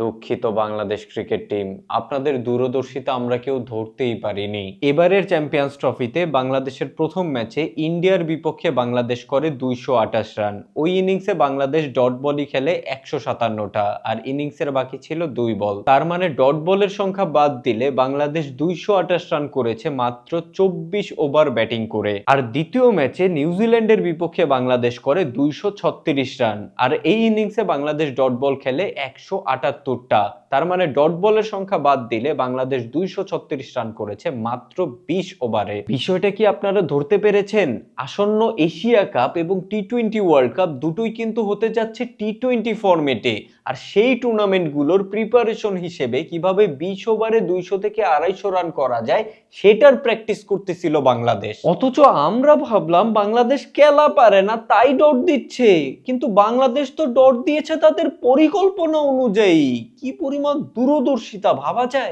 দুঃখিত Bangladesh cricket team. আপনাদের দূরদর্শিতা আমরা কেউ ধরতেই পারিনি। এবারের চ্যাম্পিয়ন্স ট্রফিতে বাংলাদেশের প্রথম ম্যাচে ইন্ডিয়ার বিপক্ষে বাংলাদেশ করে দুইশো আঠাশ রান। ওই ইনিংসে বাংলাদেশ ডট বলই খেলে একশো সাতান্নটা, আর ইনিংসের বাকি ছিল দুই বল। তার মানে ডট বলের সংখ্যা বাদ দিলে বাংলাদেশ দুইশো আঠাশ রান করেছে মাত্র চব্বিশ ওভার ব্যাটিং করে। আর দ্বিতীয় ম্যাচে নিউজিল্যান্ডের বিপক্ষে বাংলাদেশ করে দুইশো ছত্রিশ রান। আর এই ইনিংসে বাংলাদেশ ডট বল খেলে একশো আটাত্তর আটাত্তরটা তার মানে ডট বলের সংখ্যা বাদ দিলে বাংলাদেশ দুইশো ছত্রিশ রান করেছে মাত্র বিশ ওভারে বিষয়টা কি আপনারা ধরতে পেরেছেন? আসন্ন এশিয়া কাপ এবং টি টোয়েন্টি ওয়ার্ল্ড কাপ দুটোই কিন্তু হতে যাচ্ছে টি টোয়েন্টি ফরম্যাটে আর সেই টুর্নামেন্টগুলোর প্রিপারেশন হিসেবে কীভাবে বিশ ওভারে দুইশো থেকে আড়াইশো রান করা যায়, সেটার প্র্যাকটিস করতেছিল বাংলাদেশ। অথচ আমরা ভাবলাম বাংলাদেশ খেলা পারে না, তাই ডট দিচ্ছে। কিন্তু বাংলাদেশ তো ডট দিয়েছে তাদের পরিকল্পনা অনুযায়ী। কি পরিমাণ দূরদর্শিতা ভাবা যায়?